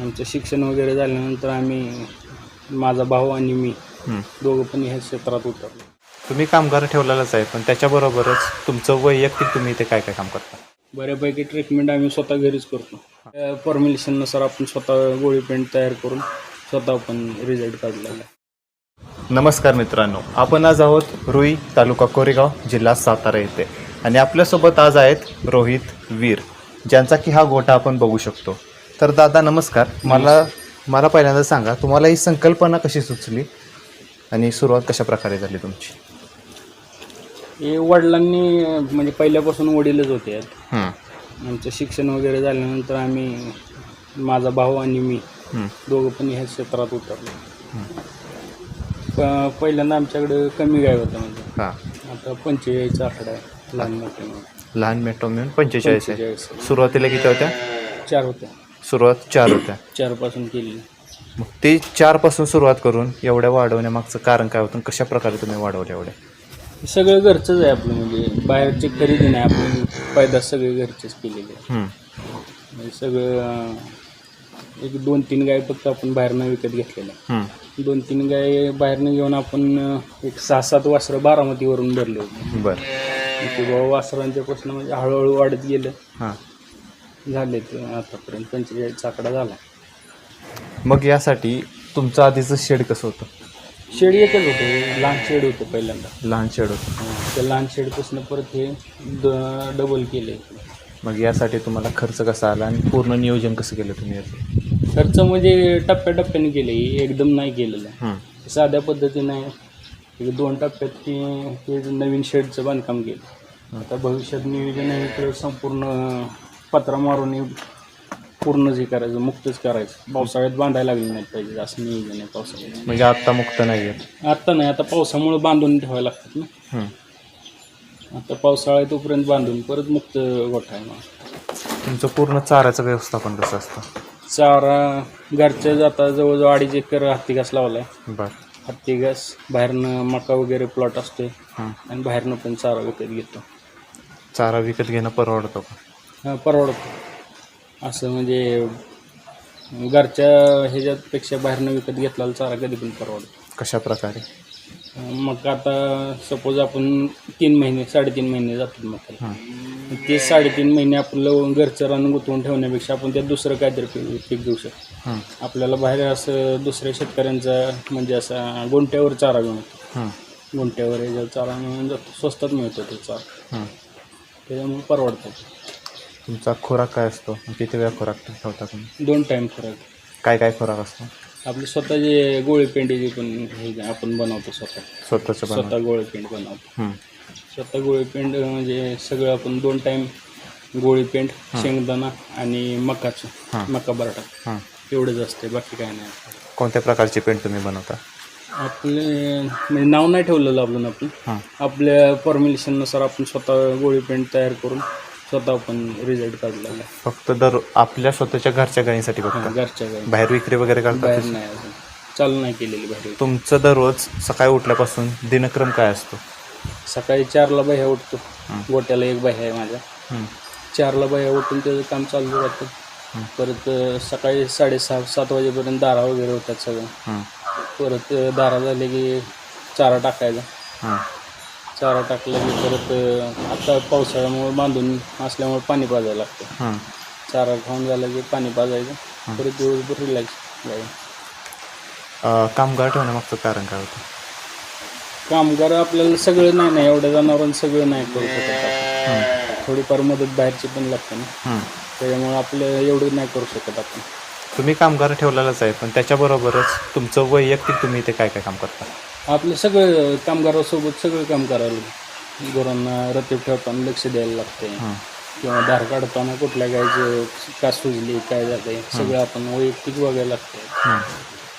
आमचं शिक्षण वगैरे झाल्यानंतर आम्ही माझा भाऊ आणि मी हं. दोघं पण ह्या क्षेत्रात उतरलो. तुम्ही कामगार ठेवलेलाच आहे पण त्याच्याबरोबरच तुमचं वैयक्तिक तुम्ही इथे काय काय काम करता? बऱ्यापैकी ट्रीटमेंट आम्ही स्वतः घरीच करतो. परमिशननुसार आपण स्वतः गोळी पेंट तयार करून स्वतः पण रिझल्ट काढलेला आहे. नमस्कार मित्रांनो आपण आज आहोत रुई तालुका कोरेगाव जिल्हा सातारा येथे. आणि आपल्यासोबत आज आहेत रोहित वीर ज्यांचा की हा गोटा आपण बघू शकतो. तर दादा नमस्कार. मला मला पहिल्यांदा सांगा तुम्हाला ही संकल्पना कशी सुचली आणि सुरुवात कशा प्रकारे झाली तुमची? हे वडिलांनी म्हणजे पहिल्यापासून वडीलच होते. हं, आमचं शिक्षण वगैरे झाल्यानंतर आम्ही माझा भाऊ आणि मी हं, दोघं पण ह्या क्षेत्रात उतरलो. प- पहिल्यांदा आमच्याकडे कमी गाय होत्या म्हणजे. हां. आता पंचेचाळीसचा आकडा आहे लहान मोठे मिळून. लहान मेट्रो मिळून पंचेचाळीस आहे. पंचेचाळीस. सुरुवातीला किती होत्या? चार होत्या. सुरुवात चार होत्या. चारपासून केली. मग ते चारपासून सुरुवात करून एवढ्या वाढवण्यामागचं कारण काय होतं आणि कशा प्रकारे तुम्ही वाढवल्या एवढ्या? सगळं घरचंच आहे आपलं म्हणजे बाहेरची खरेदी नाही आपण पैदास सगळे घरचेच केलेले आहे. म्हणजे सगळं अं, एक दोन तीन गाय फक्त आपण बाहेरनं विकत घेतलेल्या. दोन तीन गाय बाहेरनं घेऊन आपण अं, एक सहा सात वासरं बारामतीवरून भरले होते. बरं. ते बाबा वासरांच्या पासून म्हणजे हळूहळू वाढत गेलं. हां. झाले ते आतापर्यंत पंचेचाळीस आकडा झाला. मग यासाठी तुमचं आधीचं शेड कसं होतं? शेड एकच होतं. लहान शेड होतं पहिल्यांदा. लहान शेड होतं. त्या लहान शेडपासून परत हे ड डबल केले. मग यासाठी तुम्हाला खर्च कसा आला आणि पूर्ण नियोजन कसं केलं तुम्ही याचं? खर्च म्हणजे टप्प्याटप्प्याने केले. एकदम नाही केलेलं. हं, साध्या पद्धतीने एक दोन टप्प्यात ती ते नवीन शेडचं बांधकाम केलं. आता भविष्यात नियोजन आहे इकडं संपूर्ण पत्रा मारून हे पूर्णच हे करायचं मुक्तच करायचं. पावसाळ्यात बांधायला लागले नाही पाहिजे असं नियोजन आहे पावसाळ्यात. म्हणजे आत्ता मुक्त नाही आहेत? आत्ता नाही आता पावसामुळे बांधून ठेवायला लागतात ना. हं. आता पावसाळा आहे तोपर्यंत बांधून परत मुक्त गोठा आहे मग. तुमचं पूर्ण चाऱ्याचं व्यवस्थापन कसं असतं? चारा घरच्या जाता जवळजवळ अडीच एकर हत्ती घास लावला आहे बरं. हत्ती घास बाहेरनं मका वगैरे प्लॉट असतोय. हां आणि बाहेरनं पण चारा विकत घेतो. चारा विकत घेणं परवडतं का? परवडतं असं म्हणजे घरच्या ह्याच्यापेक्षा बाहेरनं विकत घेतलेला चारा कधी पण परवडतो कशा प्रकारे? मग आता सपोज आपण तीन महिने साडेतीन महिने जातात मग हां. ते साडेतीन महिने आपलं घरचं रान गुंतवून ठेवण्यापेक्षा आपण त्यात दुसरं काहीतरी पीक पीक घेऊ शकतो. हं, आपल्याला बाहेर असं दुसऱ्या शेतकऱ्यांचा म्हणजे असा गोंट्यावर चारा मिळतो. हं, गुंट्यावर ह्याच्यावर चारा मिळून जातो. स्वस्तात मिळतो तो चारा. हं. त्याच्यामुळे परवडतं. तुमचा खुराक काय असतो? किती वेळा खुराक ठेवता तुम्ही? दोन टाईम फरक काय काय खुराक असतो? आपले स्वतःचे गोळे पेंडीचे पण हे आपण बनवतो स्वतः. स्वतःचं स्वतः गोळे पेंड बनवतो. हं, स्वतः गोळे पेंड म्हणजे सगळं आपण दोन टाईम गोळी पेंड शेंगदाणा आणि मकाचं. मका बटाटा हां एवढंच असते बाकी काय नाही. कोणत्या प्रकारची पेंट तुम्ही बनवता? आपले म्हणजे नाव नाही ठेवलेलं आपण आपण. हां आपल्या परमिशननुसार आपण स्वतः गोळी पेंट तयार करून स्वतः आपण रिझल्ट काढलेला. आहे. फक्त दर आपल्या स्वतःच्या घरच्या गायीसाठी हां, बघता घरच्या गाई बाहेर विक्री वगैरे बाहेर नाही अजून. चालू नाही केलेली बाहेर तुमचं दररोज सकाळी उठल्यापासून दिनक्रम काय असतो? सकाळी चारला बाह्या उठतो. गोट्याला एक बाह्या आहे माझ्या. हं, चारला बाह्या उठून त्याचं काम चालू राहतं. परत अं, सकाळी साडेसहा सात वाजेपर्यंत दारा वगैरे होतात सगळं. हं, परत अं, दारा झाले की चारा टाकायचा. हं, चारा टाकला की परत अं, आता पावसाळ्यामुळे बांधून असल्यामुळे पाणी पाजायला लागतं. हं. चारा खाऊन झालं की पाणी पाजायचं परत दिवसभर रिलॅक्स अं, कामगार ठेवण्यामागचं कारण काय होतं? कामगार आपल्याला सगळं नाही ना एवढ्या जनावरांना सगळं नाही करू शकत आपण. थोडीफार मदत बाहेरची पण लागते ना. हं. त्याच्यामुळे आपलं एवढं नाही करू शकत आपण. तुम्ही कामगार ठेवलेलाच आहे पण त्याच्याबरोबरच तुमचं वैयक्तिक तुम्ही इथे काय काय काम करता? आपलं सगळं कामगारासोबत सगळं काम करायला लागेल. गुरांना रतीब ठेवताना लक्ष द्यायला लागते. हं, किंवा धार काढताना कुठल्या गायचं का सुजली काय जाते सगळं आपण वैयक्तिक बघायला लागतं. हं.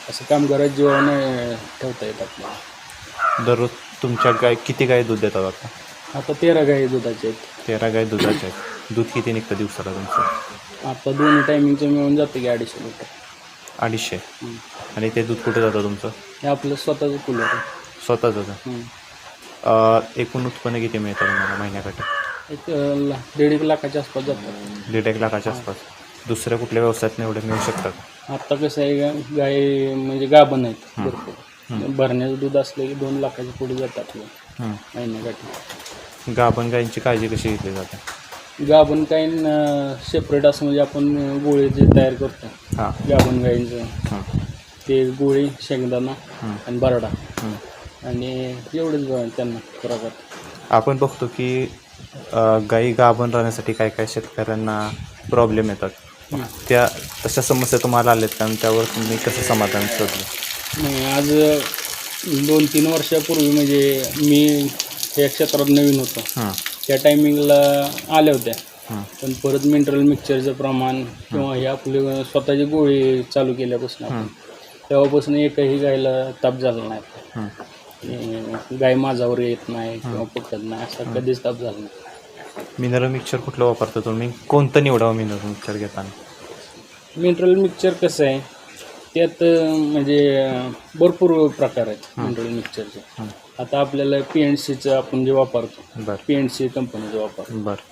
असं कामगारात जीवाने ठेवता येत आपल्याला दररोज तुमच्या गाय किती गाय दूध देतात आता? आता तेरा गाई दुधाचे आहेत. तेरा गाय दुधाचे आहेत. दूध किती निघतं दिवसाला तुमचं? आता दोन्ही टायमिंगचं मिळून जातं की अडीचशे लिटर. अडीचशे. आणि ते दूध कुठे जातं तुमचं? हे आपलं स्वतःचं कूलर आहे. स्वतःच हं. एकूण उत्पन्न किती मिळतं तुम्हाला महिन्याकाठी एक अं, दीड एक लाखाच्या आसपास जातात दीड एक लाखाच्या आसपास. दुसऱ्या कुठल्या व्यवसायात एवढे मिळू शकतात? आता कसं आहे गा- गाय म्हणजे गाभण आहेत भरपूर. भरण्याचं दूध असलं की दोन लाखाच्या पुढे जातात आपलं हं. महिन्याकाठी गाभण गायींची काळजी कशी घेतली जाते? गाभण काही सेपरेट असं म्हणजे आपण गोळे जे तयार करतो. हां. गाभण गाईंचं. हं. ते गोळी शेंगदाणा हं. आणि बरडा. हं. आणि एवढंच बघा त्यांना खुराकात आपण बघतो की अ, गायी गाभण राहण्यासाठी काय काय शेतकऱ्यांना प्रॉब्लेम येतात. हं. त्या तशा समस्या तुम्हाला आल्यात का? आणि त्यावर तुम्ही कसं समाधान शोधलं? नाही आज दोन तीन वर्षापूर्वी म्हणजे मी या क्षेत्रात नवीन होतो. हां. त्या टायमिंगला आल्या होत्या. हां. पण परत मिनरल मिक्सचरचं प्रमाण किंवा हे आपले स्वतःची गोळी चालू केल्यापासून आपण तेव्हापासून एकही गायला ताप झाला नाही. हां. गाय माझावर येत नाही किंवा पकडत नाही असा कधीच ताप झाला नाही. मिनरल मिक्सचर कुठलं वापरता तुम्ही? कोणतं निवडावं मिनरल मिक्सचर घेताना? मिनरल मिक्सचर कसं आहे त्यात अं, म्हणजे अं, भरपूर प्रकार आहेत मिनरल मिक्सचरचे. हं. आता आपल्याला पी एन सीचं आपण जे वापरतो बरं. पी एन सी कंपनीचं वापरतो. बरं.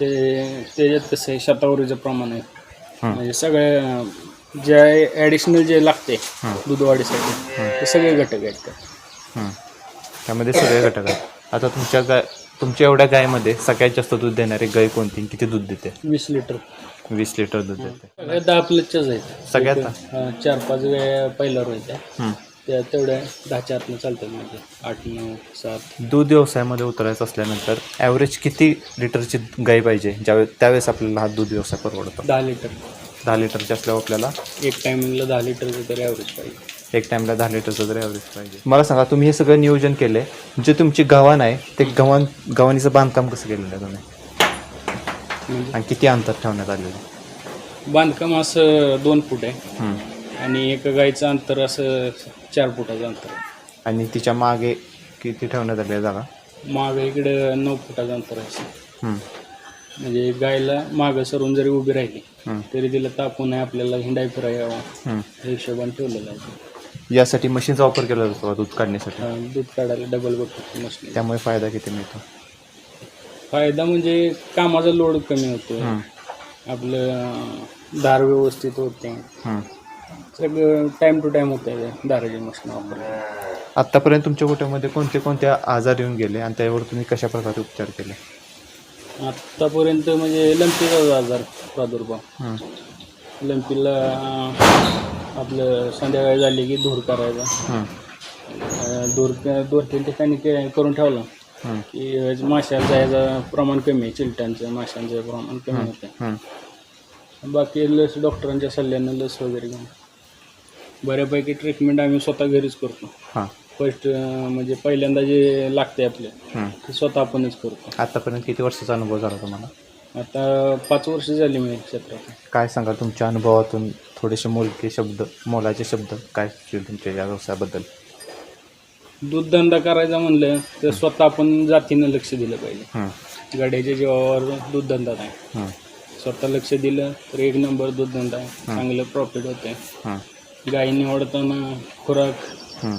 ते त्याच्यात कसं आहे शतावरीचं प्रमाण आहे. हं. म्हणजे सगळ्या जे ॲडिशनल जे लागते हं. दूध वाढीसाठी ते सगळे घटक आहेत त्यात. हं. त्यामध्ये सगळे घटक आहेत. आता तुमच्या गाय तुमच्या एवढ्या गायमध्ये सगळ्यात जास्त दूध देणारी गाय कोणती? किती दूध देते? वीस लिटर. वीस लिटर दूध देते. सगळ्या दहा प्लसच्याच आहेत. सगळ्यात चार पाच गाय पहिला रोयच्या हं. त्या तेवढ्या दहाच्या आतनं चालतात म्हणजे. आठ नऊ सात. दूध व्यवसायामध्ये उतरायचं असल्यानंतर ॲव्हरेज किती लिटरची गाय पाहिजे? ज्यावेळेस त्यावेळेस आपल्याला हा दूध व्यवसाय परवडतो? दहा लिटर. दहा लिटरची असल्यावर आपल्याला एक टायमिंगला दहा लिटरचं तरी ॲव्हरेज पाहिजे. एक टाईमला दहा लिटरचं तरी ॲव्हरेज पाहिजे. मला सांगा तुम्ही हे सगळं नियोजन केलं आहे जे तुमची गव्हाण आहे ते गव्हाण गव्हाणीचं बांधकाम कसं केलेलं आहे तुम्ही? म्हणजे? आणि किती अंतर ठेवण्यात आलेलं आहे? बांधकाम असं दोन फूट आहे. हं. आणि एका गायचं अंतर असं चार फुटाचं अंतर आहे. आणि तिच्यामागे किती ठेवण्यात आली आहे जागा? मागं इकडं नऊ फुटाचं अंतर आहे. असं. म्हणजे गायला मागं सरून जरी उभी राहिली हं. तरी तिला तापून आहे आपल्याला हिंडाय फिराय यावं हं. हिशोबाने ठेवलेलं आहे यासाठी मशीनचा वापर केला जातो का दूध काढण्यासाठी दूध काढायला डबल बघतो मशीन त्यामुळे फायदा किती मिळतो फायदा म्हणजे कामाचा लोड कमी होतो हं. आपलं दार व्यवस्थित होते हं. सगळं टाईम टू टाईम होतं दाराची मशीन वापरली आत्तापर्यंत तुमच्या गोट्यामध्ये कोणते कोणते आजार येऊन गेले आणि त्यावर तुम्ही कशा प्रकारे उपचार केले आत्तापर्यंत म्हणजे लंपीचा आजार प्रादुर्भाव हं. लंपीला आपलं संध्याकाळी झाली की धूर करायचा हं. धूर दोन तीन ठिकाणी के- करून ठेवला हं. की माशाला जायचं प्रमाण कमी आहे चिलट्यांचं माशांचं प्रमाण कमी होतं हं. बाकी लस डॉक्टरांच्या सल्ल्यानं लस वगैरे घेऊन बऱ्यापैकी ट्रीटमेंट आम्ही स्वतः घरीच करतो हां फर्स्ट म्हणजे पहिल्यांदा जे लागते आपले. ते स्वतः आपणच करतो. आतापर्यंत किती वर्षाचा अनुभव झाला तुम्हाला? आता पाच वर्ष झाली मी क्षेत्रात काय सांगा तुमच्या अनुभवातून? थोडेसे मोलके शब्द मोलाचे शब्द काय तुमच्या या व्यवसायाबद्दल? दूध धंदा करायचा म्हणलं तर स्वतः आपण जातीनं लक्ष दिलं पाहिजे. हं. गाड्याच्या जीवावर दूध धंदा नाही. हं. स्वतः लक्ष दिलं तर एक नंबर दूध धंदा आहे चांगलं प्रॉफिट होते हं. गाई निवडताना खुराक हं.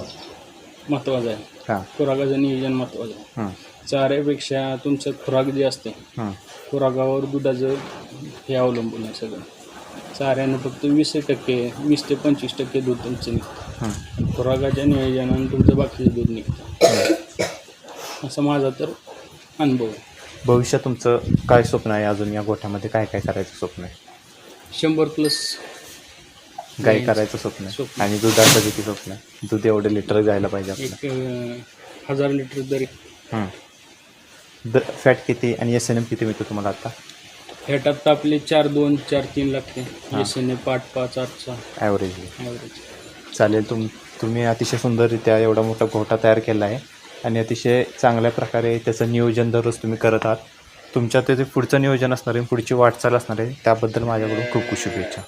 महत्त्वाचा आहे. हां. खुराकाचं नियोजन महत्त्वाचं आहे. हं. चाऱ्यापेक्षा तुमचं खुराक जे असते हं. खुराकावर दुधाचं हे अवलंबून आहे सगळं. चाऱ्यानं फक्त वीस टक्के वीस ते पंचवीस टक्के दूध तुमचं निघतं. हं. खुराकाच्या नियोजनानं तुमचं बाकीचं दूध निघतं. असं माझा तर अनुभव आहे. भविष्यात तुमचं काय स्वप्न आहे? अजून या गोठ्यामध्ये काय काय करायचं स्वप्न आहे? शंभर प्लस गाय करायचं स्वप्न आहे. स्वप्न. आणि दुधाचं किती स्वप्न आहे? दूध एवढे लिटर जायला पाहिजे आपलं एक अं, हजार लिटर तरी हं. द फॅट किती आणि एस एन एम किती मिळतो तुम्हाला आता? फेटात तर आपले चार दोन चार तीन लागते. एस एन ए पाच पाच आठचा ॲव्हरेजली ॲव्हरेज चालेल तुम तुम्ही अतिशय सुंदररित्या एवढा मोठा घोटा तयार केला आहे. आणि अतिशय चांगल्या प्रकारे त्याचं नियोजन दररोज तुम्ही करत आहात. तुमच्या त्याचे पुढचं नियोजन असणार आहे पुढची वाटचाल असणार आहे. त्याबद्दल माझ्याकडून खूप खूप शुभेच्छा.